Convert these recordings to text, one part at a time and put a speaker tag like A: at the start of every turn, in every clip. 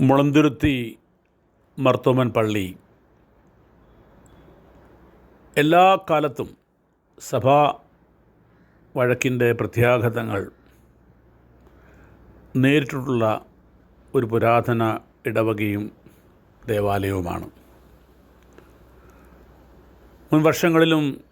A: മുളന്തുരുത്തി മർത്തോമൻ പള്ളി. എല്ലാ കാലത്തും സഭാ വഴക്കിന്റെ പ്രത്യാഘാതങ്ങൾ നേരിട്ടിട്ടുള്ള ഒരു പുരാതന ഇടവകയും ദേവാലയവുമാണ്. മുൻ വർഷങ്ങളിലും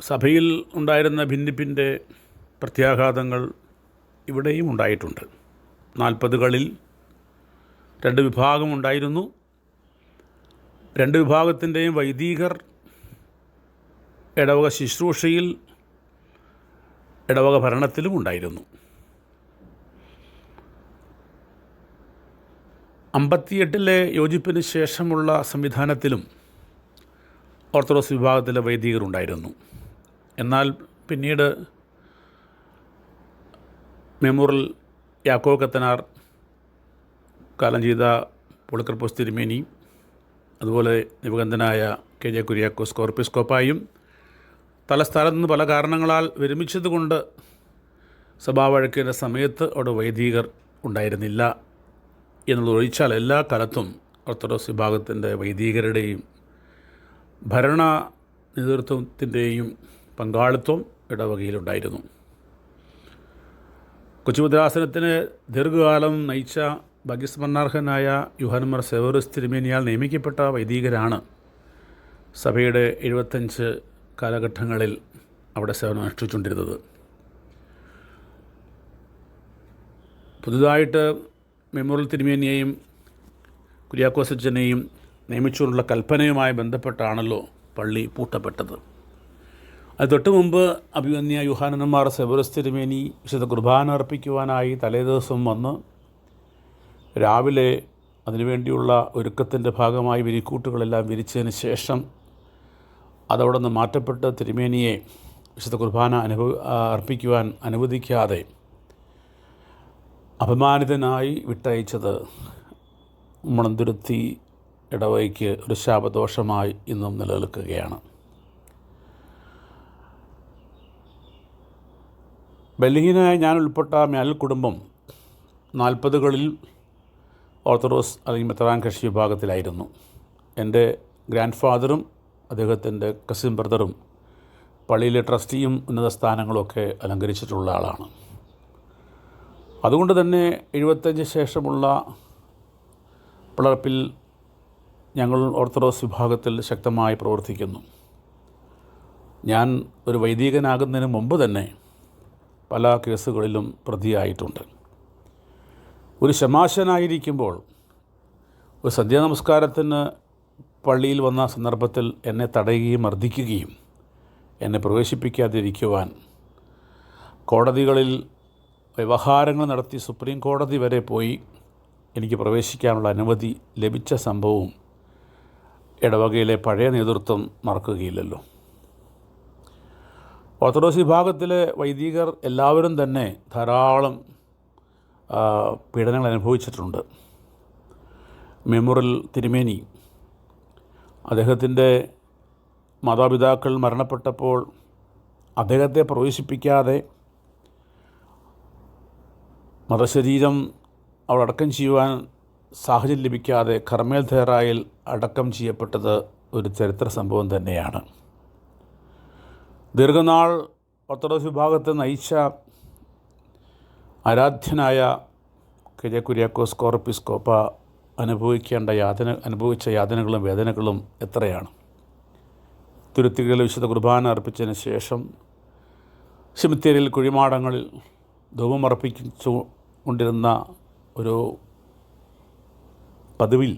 A: സഭയിൽ ഉണ്ടായിരുന്ന ഭിന്നിപ്പിന്റെ പ്രത്യാഘാതങ്ങൾ ഇവിടെയും ഉണ്ടായിട്ടുണ്ട്. നാൽപ്പതുകളിൽ രണ്ട് വിഭാഗമുണ്ടായിരുന്നു. രണ്ട് വിഭാഗത്തിന്റെയും വൈദികർ ഇടവക ശുശ്രൂഷയിൽ ഇടവക ഭരണത്തിലും ഉണ്ടായിരുന്നു. അമ്പത്തിയെട്ടിലെ യോജിപ്പിന് ശേഷമുള്ള സംവിധാനത്തിലും ഓർത്തഡോക്സ് വിഭാഗത്തിലെ വൈദികർ ഉണ്ടായിരുന്നു. എന്നാൽ പിന്നീട് മെമ്മോറൽ യാക്കോ കത്തനാർ കാലം ചെയ്ത പുളിക്കർപ്പോസ് തിരുമേനി അതുപോലെ നിവകന്ധനായ കെ ജെ കുര്യാക്കോസ് കോർപ്പിസ്കോപ്പായും തലസ്ഥാനത്ത് നിന്ന് പല കാരണങ്ങളാൽ വിരമിച്ചതുകൊണ്ട് സഭാവഴക്കിന്റെ സമയത്ത് അവിടെ വൈദികർ ഉണ്ടായിരുന്നില്ല എന്നുള്ളത് ഒഴിച്ചാൽ എല്ലാ കാലത്തും ഓർത്തഡോക്സ് വിഭാഗത്തിന്റെ വൈദികരുടെയും ഭരണ നേതൃത്വത്തിന്റെയും പങ്കാളിത്തം ഇടവകയിലുണ്ടായിരുന്നു. കൊച്ചുമുദ്രാസനത്തിന് ദീർഘകാലം നയിച്ച ഭാഗ്യസ്മരണാർഹനായ യുഹാൻമർ സെവറസ് തിരുമേനിയാൽ നിയമിക്കപ്പെട്ട വൈദികരാണ്. സഭയുടെ എഴുപത്തഞ്ച് കാലഘട്ടങ്ങളിൽ അവിടെ സേവനം അനുഷ്ഠിച്ചുകൊണ്ടിരുന്നത്. പുതുതായിട്ട് മെമ്മോറിയൽ തിരുമേനിയെയും കുര്യാക്കോസച്ചനെയും നിയമിച്ചുകൊണ്ടുള്ള കൽപ്പനയുമായി ബന്ധപ്പെട്ടാണല്ലോ പള്ളി പൂട്ടപ്പെട്ടത്. അത് തൊട്ട് മുമ്പ് അഭിമന്യ യുഹാനന്മാർ സെബറസ് തിരുമേനി വിശുദ്ധ കുർബാന അർപ്പിക്കുവാനായി തലേദിവസം വന്ന് രാവിലെ അതിനുവേണ്ടിയുള്ള ഒരുക്കത്തിന്റെ ഭാഗമായി വിരിക്കൂട്ടുകളെല്ലാം വിരിച്ചതിന് ശേഷം അതവിടെ നിന്ന് മാറ്റപ്പെട്ട് തിരുമേനിയെ വിശുദ്ധ കുർബാന അനുഭവ അർപ്പിക്കുവാൻ അനുവദിക്കാതെ അപമാനിതനായി വിട്ടയച്ചത് മണന്തുരുത്തി ഇടവയ്ക്ക് ഒരു ശാപദോഷമായി ഇന്നും നിലനിൽക്കുകയാണ്. ബലഹീനായ ഞാൻ ഉൾപ്പെട്ട മേൽ കുടുംബം നാൽപ്പതുകളിൽ ഓർത്തഡോക്സ് അല്ലെങ്കിൽ മെത്രാൻ കക്ഷി വിഭാഗത്തിലായിരുന്നു. എന്റെ ഗ്രാൻഡ് ഫാദറും അദ്ദേഹത്തിന്റെ കസിൻ ബ്രദറും പള്ളിയിലെ ട്രസ്റ്റിയും ഉന്നത സ്ഥാനങ്ങളൊക്കെ അലങ്കരിച്ചിട്ടുള്ള ആളാണ്. അതുകൊണ്ട് തന്നെ എഴുപത്തഞ്ച് ശേഷമുള്ള പിളർപ്പിൽ ഞങ്ങൾ ഓർത്തഡോക്സ് വിഭാഗത്തിൽ ശക്തമായി പ്രവർത്തിക്കുന്നു. ഞാൻ ഒരു വൈദികനാകുന്നതിന് മുമ്പ് തന്നെ പല കേസുകളിലും പ്രതിയായിട്ടുണ്ട്. ഒരു ശമാശനായിരിക്കുമ്പോൾ ഒരു സന്ധ്യാനമസ്കാരത്തിന് പള്ളിയിൽ വന്ന സന്ദർഭത്തിൽ എന്നെ തടയുകയും മർദ്ദിക്കുകയും എന്നെ പ്രവേശിപ്പിക്കാതിരിക്കുവാൻ കോടതികളിൽ വ്യവഹാരങ്ങൾ നടത്തി സുപ്രീം കോടതി വരെ പോയി എനിക്ക് പ്രവേശിക്കാനുള്ള അനുമതി ലഭിച്ച സംഭവവും ഇടവകയിലെ പഴയ നേതൃത്വം മറക്കുകയില്ലല്ലോ. ഓർത്തഡോക്സ് വിഭാഗത്തിലെ വൈദികർ എല്ലാവരും തന്നെ ധാരാളം പീഡനങ്ങൾ അനുഭവിച്ചിട്ടുണ്ട്. മെമ്മോറിൽ തിരുമേനി. അദ്ദേഹത്തിന്റെ മാതാപിതാക്കൾ മരണപ്പെട്ടപ്പോൾ അദ്ദേഹത്തെ പ്രവേശിപ്പിക്കാതെ മതശരീരം അവൾ അടക്കം ചെയ്യുവാൻ സാഹചര്യം ലഭിക്കാതെ കർമ്മേൽ ധേറായിൽ അടക്കം ചെയ്യപ്പെട്ടത് ഒരു ചരിത്ര സംഭവം തന്നെയാണ്. ദീർഘനാൾ ഓർത്തഡോക്സ് വിഭാഗത്തെ നയിച്ച ആരാധ്യനായ കെ ജെ കുര്യാക്കോസ് കോർപ്പിസ്കോപ്പ അനുഭവിക്കേണ്ട യാതന അനുഭവിച്ച യാതനകളും വേദനകളും എത്രയാണ്? തുരുത്തികളിൽ വിശുദ്ധ കുർബാന അർപ്പിച്ചതിന് ശേഷം സിമിത്തേരിയിൽ കുഴിമാടങ്ങളിൽ ധൂപമർപ്പിച്ചു കൊണ്ടിരുന്ന ഒരു പതിവിൽ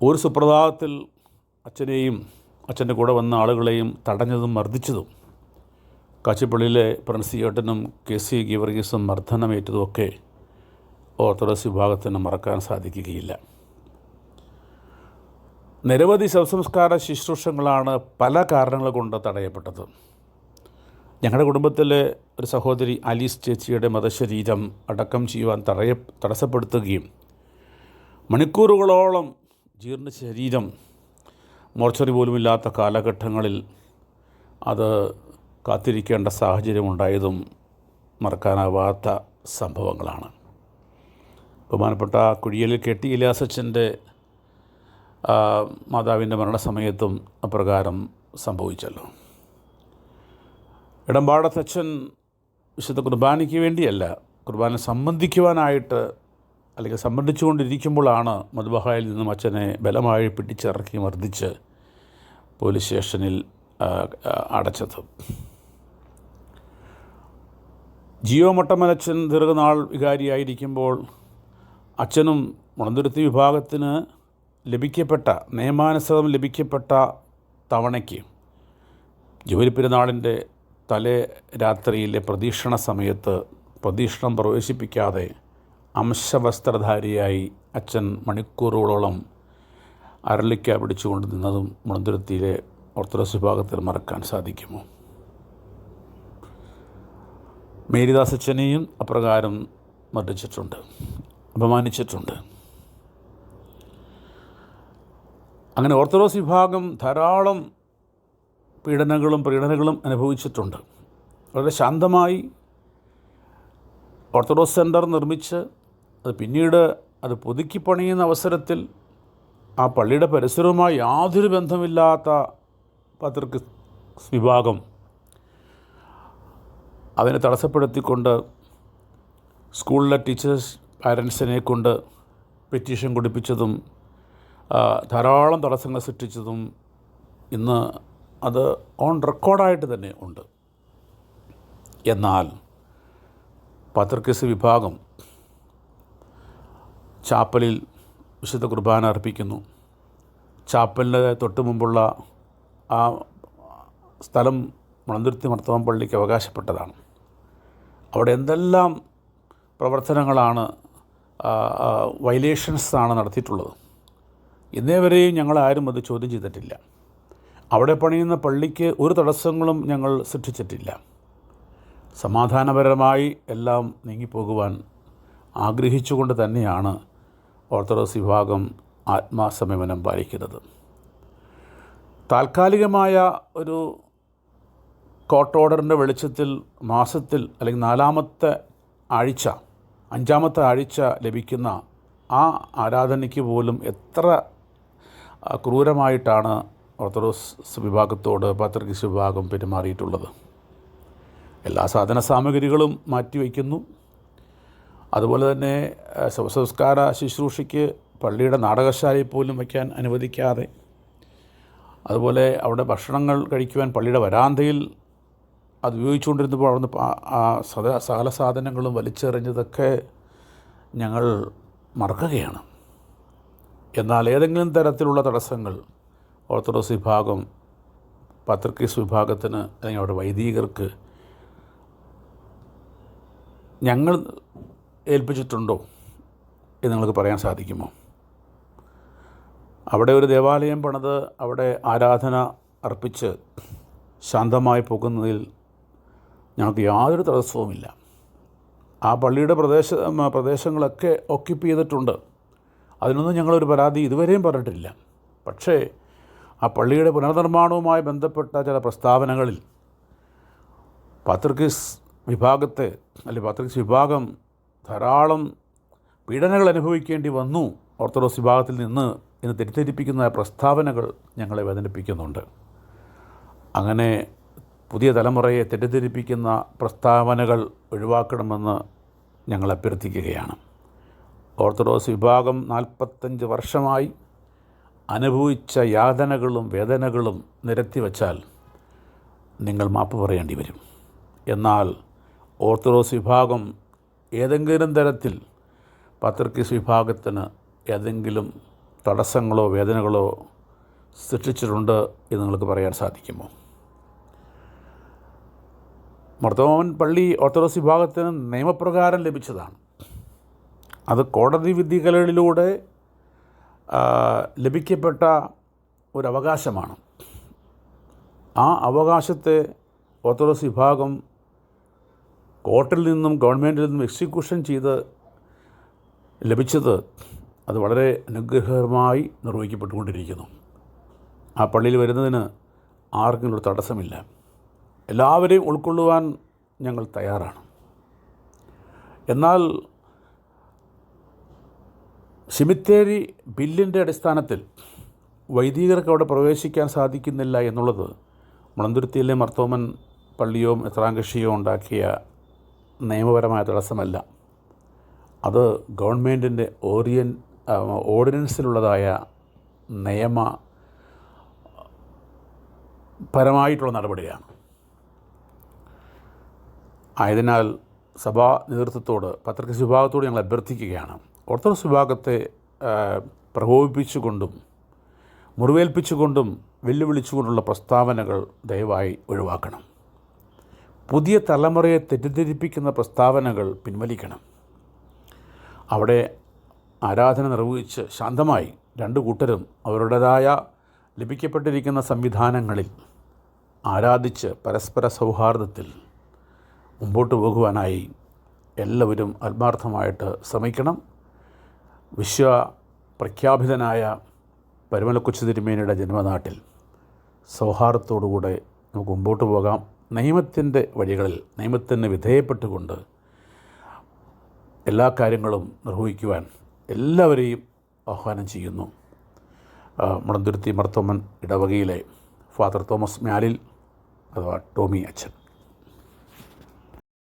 A: ഒരു സുപ്രഭാതത്തിൽ അച്ഛനെയും അച്ഛന്റെ കൂടെ വന്ന ആളുകളെയും തടഞ്ഞതും മർദ്ദിച്ചതും കാച്ചിപ്പള്ളിയിലെ പ്രിൻസിയേട്ടനും കെ സി ഗീവർഗീസും മർദ്ദനമേറ്റതുമൊക്കെ ഓർത്തഡോക്സ് വിഭാഗത്തിന് മറക്കാൻ സാധിക്കുകയില്ല. നിരവധി ശവസംസ്കാര ശുശ്രൂഷകളാണ് പല കാരണങ്ങൾ കൊണ്ട് തടയപ്പെട്ടത്. ഞങ്ങളുടെ കുടുംബത്തിലെ ഒരു സഹോദരി അലീസ് ചേച്ചിയുടെ മതശരീരം അടക്കം ചെയ്യുവാൻ തടയ തടസ്സപ്പെടുത്തുകയും മണിക്കൂറുകളോളം ജീർണ ശരീരം മോർച്ചറി പോലുമില്ലാത്ത കാലഘട്ടങ്ങളിൽ അത് കാത്തിരിക്കേണ്ട സാഹചര്യമുണ്ടായതും മറക്കാനാവാത്ത സംഭവങ്ങളാണ്. ബഹുമാനപ്പെട്ട കുഴിയലിൽ കെ ടി ഇലിയാസച്ചന്റെ മാതാവിന്റെ മരണസമയത്തും അപ്രകാരം സംഭവിച്ചല്ലോ. ഇടമ്പാടത്തച്ഛൻ വിശുദ്ധ കുർബാനയ്ക്ക് വേണ്ടിയല്ല കുർബാന സംബന്ധിക്കുവാനായിട്ട് അല്ലെങ്കിൽ സംബന്ധിച്ചുകൊണ്ടിരിക്കുമ്പോഴാണ് മധുബഹായിൽ നിന്നും അച്ഛനെ ബലമായി പിടിച്ചിറക്കി മർദ്ദിച്ച് പോലീസ് സ്റ്റേഷനിൽ അടച്ചത്. ജിയോ മട്ടമലച്ചൻ ദീർഘനാൾ വികാരിയായിരിക്കുമ്പോൾ അച്ഛനും മുളന്തുരുത്തി വിഭാഗത്തിന് ലഭിക്കപ്പെട്ട നിയമാനുസൃതം ലഭിക്കപ്പെട്ട തവണയ്ക്ക് ജോലി പെരുന്നാളിന്റെ തലേ രാത്രിയിലെ പ്രതീക്ഷണ സമയത്ത് പ്രതീക്ഷണം പ്രവേശിപ്പിക്കാതെ അംശവസ്ത്രധാരിയായി അച്ഛൻ മണിക്കൂറുകളോളം അരളിക്ക പിടിച്ചുകൊണ്ട് നിന്നതും മുളന്തുരുത്തിയിലെ ഓർത്തഡോക്സ് വിഭാഗത്തിൽ മറക്കാൻ സാധിക്കുമോ? മേരിദാസ് അച്ഛനെയും അപ്രകാരം മർദ്ദിച്ചിട്ടുണ്ട് അപമാനിച്ചിട്ടുണ്ട്. അങ്ങനെ ഓർത്തഡോക്സ് വിഭാഗം ധാരാളം പീഡനങ്ങളും പീഡനങ്ങളും അനുഭവിച്ചിട്ടുണ്ട്. വളരെ ശാന്തമായി ഓർത്തഡോക്സ് സെന്റർ നിർമ്മിച്ച് അത് പിന്നീട് അത് പുതുക്കി പണിയുന്ന അവസരത്തിൽ ആ പള്ളിയുടെ പരിസരവുമായി യാതൊരു ബന്ധമില്ലാത്ത പത്രിക വിഭാഗം അതിനെ തടസ്സപ്പെടുത്തിക്കൊണ്ട് സ്കൂളിലെ ടീച്ചേഴ്സ് പാരൻസിനെ കൊണ്ട് പെറ്റീഷൻ കൊടുപ്പിച്ചതും ധാരാളം തടസ്സങ്ങൾ സൃഷ്ടിച്ചതും ഇന്ന് അത് ഓൺ റെക്കോർഡായിട്ട് തന്നെ ഉണ്ട്. എന്നാൽ പത്രക്കേസ് വിഭാഗം ചാപ്പലിൽ വിശുദ്ധ കുർബാന അർപ്പിക്കുന്നു. ചാപ്പലിന്റെ തൊട്ട് മുമ്പുള്ള ആ സ്ഥലം മണന്തുരുത്തി മർത്തവം പള്ളിക്ക് അവകാശപ്പെട്ടതാണ്. അവിടെ എന്തെല്ലാം പ്രവർത്തനങ്ങളാണ് വയലേഷൻസ് ആണ് നടത്തിയിട്ടുള്ളത്. ഇന്നേ വരെയും ഞങ്ങൾ ആരും അത് ചോദ്യം ചെയ്തിട്ടില്ല. അവിടെ പണിയുന്ന പള്ളിക്ക് ഒരു തടസ്സങ്ങളും ഞങ്ങൾ സൃഷ്ടിച്ചിട്ടില്ല. സമാധാനപരമായി എല്ലാം നീങ്ങിപ്പോകുവാൻ ആഗ്രഹിച്ചുകൊണ്ട് തന്നെയാണ് ഓർത്തഡോക്സ് വിഭാഗം ആത്മാസംയമനം പാലിക്കുന്നത്. താൽക്കാലികമായ ഒരു കോർട്ട് ഓർഡറിന്റെ വെളിച്ചത്തിൽ മാസത്തിൽ അല്ലെങ്കിൽ നാലാമത്തെ ആഴ്ച അഞ്ചാമത്തെ ആഴ്ച ലഭിക്കുന്ന ആ ആരാധനയ്ക്ക് പോലും എത്ര ക്രൂരമായിട്ടാണ് ഓർത്തഡോക്സ് വിഭാഗത്തോട് പത്രികസ് വിഭാഗം പെരുമാറിയിട്ടുള്ളത്. എല്ലാ സാധന സാമഗ്രികളും മാറ്റിവെക്കുന്നു അതുപോലെ തന്നെ ശവസംസ്കാര ശുശ്രൂഷയ്ക്ക് പള്ളിയുടെ നാടകശാലയിൽ പോലും വയ്ക്കാൻ അനുവദിക്കാതെ അതുപോലെ അവിടെ ഭക്ഷണങ്ങൾ കഴിക്കുവാൻ പള്ളിയുടെ വരാന്തയിൽ അത് ഉപയോഗിച്ചുകൊണ്ടിരുന്നപ്പോൾ അവിടുന്ന് സദ സകല സാധനങ്ങളും വലിച്ചെറിഞ്ഞതൊക്കെ ഞങ്ങൾ മറക്കുകയാണ്. എന്നാൽ ഏതെങ്കിലും തരത്തിലുള്ള തടസ്സങ്ങൾ ഓർത്തഡോക്സ് വിഭാഗം പത്രക്കീസ് വിഭാഗത്തിന് അല്ലെങ്കിൽ അവിടെ വൈദികർക്ക് ഞങ്ങൾ ഏൽപ്പിച്ചിട്ടുണ്ടോ എന്ന് നിങ്ങൾക്ക് പറയാൻ സാധിക്കുമോ? അവിടെ ഒരു ദേവാലയം പണിത് അവിടെ ആരാധന അർപ്പിച്ച് ശാന്തമായി പോകുന്നതിൽ ഞങ്ങൾക്ക് യാതൊരു തടസ്സവുമില്ല. ആ പള്ളിയുടെ പ്രദേശ പ്രദേശങ്ങളൊക്കെ ഓക്യുപ്പ് ചെയ്തിട്ടുണ്ട്. അതിനൊന്നും ഞങ്ങളൊരു പരാതി ഇതുവരെയും പറഞ്ഞിട്ടില്ല. പക്ഷേ ആ പള്ളിയുടെ പുനർനിർമ്മാണവുമായി ബന്ധപ്പെട്ട ചില പ്രസ്താവനകളിൽ പാത്രിക്കിസ് വിഭാഗത്തെ അല്ലെങ്കിൽ പാത്രിക്കിസ് വിഭാഗം ധാരാളം പീഡനകൾ അനുഭവിക്കേണ്ടി വന്നു ഓർത്തഡോക്സ് വിഭാഗത്തിൽ നിന്ന് എന്ന് തെറ്റിദ്ധരിപ്പിക്കുന്ന പ്രസ്താവനകൾ ഞങ്ങളെ വേദനിപ്പിക്കുന്നുണ്ട്. അങ്ങനെ പുതിയ തലമുറയെ തെറ്റിദ്ധരിപ്പിക്കുന്ന പ്രസ്താവനകൾ ഒഴിവാക്കണമെന്ന് ഞങ്ങൾ അഭ്യർത്ഥിക്കുകയാണ്. ഓർത്തഡോക്സ് വിഭാഗം നാൽപ്പത്തഞ്ച് വർഷമായി അനുഭവിച്ച യാതനകളും വേദനകളും നിരത്തി വച്ചാൽ നിങ്ങൾ മാപ്പ് പറയേണ്ടി വരും. എന്നാൽ ഓർത്തഡോക്സ് വിഭാഗം ഏതെങ്കിലും തരത്തിൽ പത്രക്കീസ് വിഭാഗത്തിന് ഏതെങ്കിലും തടസ്സങ്ങളോ വേദനകളോ സൃഷ്ടിച്ചിട്ടുണ്ട് എന്ന് നിങ്ങൾക്ക് പറയാൻ സാധിക്കുമോ? മർദ്ദവൻ പള്ളി ഓർത്തഡോക്സ് വിഭാഗത്തിന് നിയമപ്രകാരം ലഭിച്ചതാണ്. അത് കോടതി വിധികളിലൂടെ ലഭിക്കപ്പെട്ട ഒരു അവകാശമാണ്. ആ അവകാശത്തെ ഓർത്തഡോക്സ് വിഭാഗം കോർട്ടിൽ നിന്നും ഗവൺമെന്റിൽ നിന്നും എക്സിക്യൂഷൻ ചെയ്ത് ലഭിച്ചത് അത് വളരെ അനുഗ്രഹമായി നിർവഹിക്കപ്പെട്ടുകൊണ്ടിരിക്കുന്നു. ആ പള്ളിയിൽ വരുന്നതിന് ആർക്കും ഒരു തടസ്സമില്ല. എല്ലാവരെയും ഉൾക്കൊള്ളുവാൻ ഞങ്ങൾ തയ്യാറാണ്. എന്നാൽ സിമിത്തേരി ബില്ലിന്റെ അടിസ്ഥാനത്തിൽ വൈദികർക്ക് അവിടെ പ്രവേശിക്കാൻ സാധിക്കുന്നില്ല എന്നുള്ളത് മുളന്തുരുത്തിയിലെ മർത്തോമൻ പള്ളിയോ എത്രാങ്കക്ഷിയോ ഉണ്ടാക്കിയ നിയമപരമായ തടസ്സമല്ല. അത് ഗവൺമെന്റിന്റെ ഓറിയൻ ഓർഡിനൻസിലുള്ളതായ നിയമ പരമായിട്ടുള്ള നടപടിയാണ്. ആയതിനാൽ സഭാ നേതൃത്വത്തോട് പത്രിക വിഭാഗത്തോട് ഞങ്ങൾ അഭ്യർത്ഥിക്കുകയാണ്. ഓർത്തഡോക്സ് വിഭാഗത്തെ പ്രകോപിപ്പിച്ചുകൊണ്ടും മുറിവേൽപ്പിച്ചുകൊണ്ടും വെല്ലുവിളിച്ചുകൊണ്ടുള്ള പ്രസ്താവനകൾ ദയവായി ഒഴിവാക്കണം. പുതിയ തലമുറയെ തെറ്റിദ്ധരിപ്പിക്കുന്ന പ്രസ്താവനകൾ പിൻവലിക്കണം. അവിടെ ആരാധന നിർവഹിച്ച് ശാന്തമായി രണ്ട് കൂട്ടരും അവരുടേതായ ലഭിക്കപ്പെട്ടിരിക്കുന്ന സംവിധാനങ്ങളിൽ ആരാധിച്ച് പരസ്പര സൗഹാർദ്ദത്തിൽ മുമ്പോട്ട് പോകുവാനായി എല്ലാവരും ആത്മാർത്ഥമായിട്ട് ശ്രമിക്കണം. വിശ്വ പ്രഖ്യാപിതനായ പരുമലക്കൊച്ചു തിരുമേനിയുടെ ജന്മനാട്ടിൽ സൗഹാർദ്ദത്തോടുകൂടെ നമുക്ക് മുമ്പോട്ട് പോകാം. നിയമത്തിന്റെ വഴികളിൽ നിയമത്തിന് വിധേയപ്പെട്ടുകൊണ്ട് എല്ലാ കാര്യങ്ങളും നിർവഹിക്കുവാൻ എല്ലാവരെയും ആഹ്വാനം ചെയ്യുന്നു. മുളന്തുരുത്തി മർത്തോമൻ ഇടവകയിലെ ഫാദർ തോമസ് മ്യാലിൽ അഥവാ ടോമി അച്ഛൻ.